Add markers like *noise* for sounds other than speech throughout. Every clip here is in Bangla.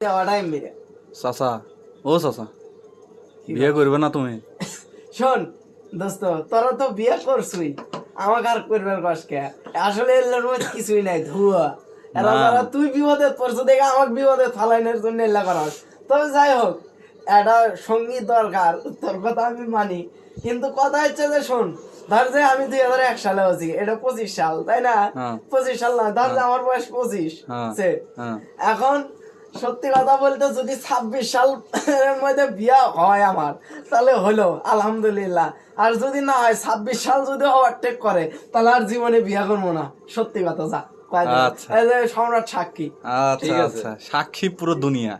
দেওয়াটাই মেয়ে চাচা ও চাচা বিয়ে করবে না তুমি? শোন দোস্ত তোরা তো বিয়ে করছুই। আমাকে আর করবার কষ্টকে আসলে এর মধ্যে কিছুই নাই ধুয়া। এরা তুই বিপদে পড়ছো দেখে আমাকে বিপদে ফালাইনের জন্য এলা করা তবে যাই হোক একটা সঙ্গী দরকার তোর কথা আমি মানি। কিন্তু কথা হচ্ছে যে শোন ধর যে আমি দুই হাজার এক সালে আছি এটা পঁচিশ সাল তাই না? হ্যাঁ। পঁচিশ সাল না ধর যে আমার বয়স পঁচিশ হ্যাঁ। হ্যাঁ। এখন সত্যি কথা বলতে যদি ছাব্বিশ সাল মধ্যে বিয়া হয় আমার তাহলে হলো আলহামদুলিল্লাহ। আর যদি না হয় ছাব্বিশ সাল যদি ওভারটেক করে তাহলে আর জীবনে বিয়া করব না। সত্যি কথা যা। আচ্ছা। সম্রাট সাক্ষী। আচ্ছা আচ্ছা। সাক্ষী পুরো দুনিয়া।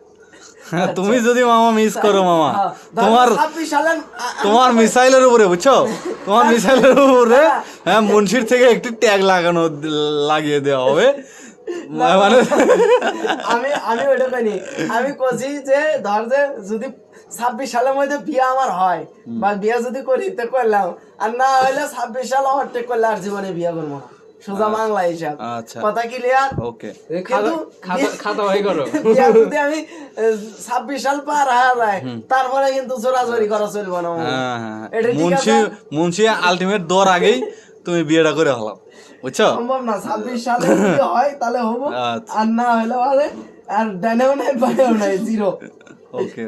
হ্যাঁ, তুমি যদি মামা মিস করো মামা হ্যাঁ, তোমার তোমার মিসাইলের উপরে বুঝছ? তোমার মিসাইলের উপরে হ্যাঁ। মুন্সির থেকে একটি ট্যাগ লাগানো লাগিয়ে দেওয়া হবে। আমি আমি কইনি। আমি কছি যে ধর যে যদি ছাব্বিশ সালের মধ্যে বিয়ে আমার হয় বা বিয়ে যদি করি তো করলাম। আর না হলে ছাব্বিশ সাল ওভারটেক করলে আর জীবনে বিয়ে করব না। সোজা বাংলা হিসাব। আচ্ছা। কথা ক্লিয়ার ওকে কিন্তু খাতা ভাই করো। *laughs* যদি আমি ছাব্বিশ সাল পার হয়ে যায় তারপরে কিন্তু জোরাজোরি করা চলবো না। মামা। হ্যাঁ হ্যাঁ। এটা মুন্সি? মুন্সি আলটিমেট দৌড় আগেই তুমি বিয়েটা করে হলাম বুঝছ? সম্ভব না ছাব্বিশ সালে হয় তাহলে হব। আচ্ছা। আর না হলে আর ডানেও নাই বানেও নাই জিরো ওকে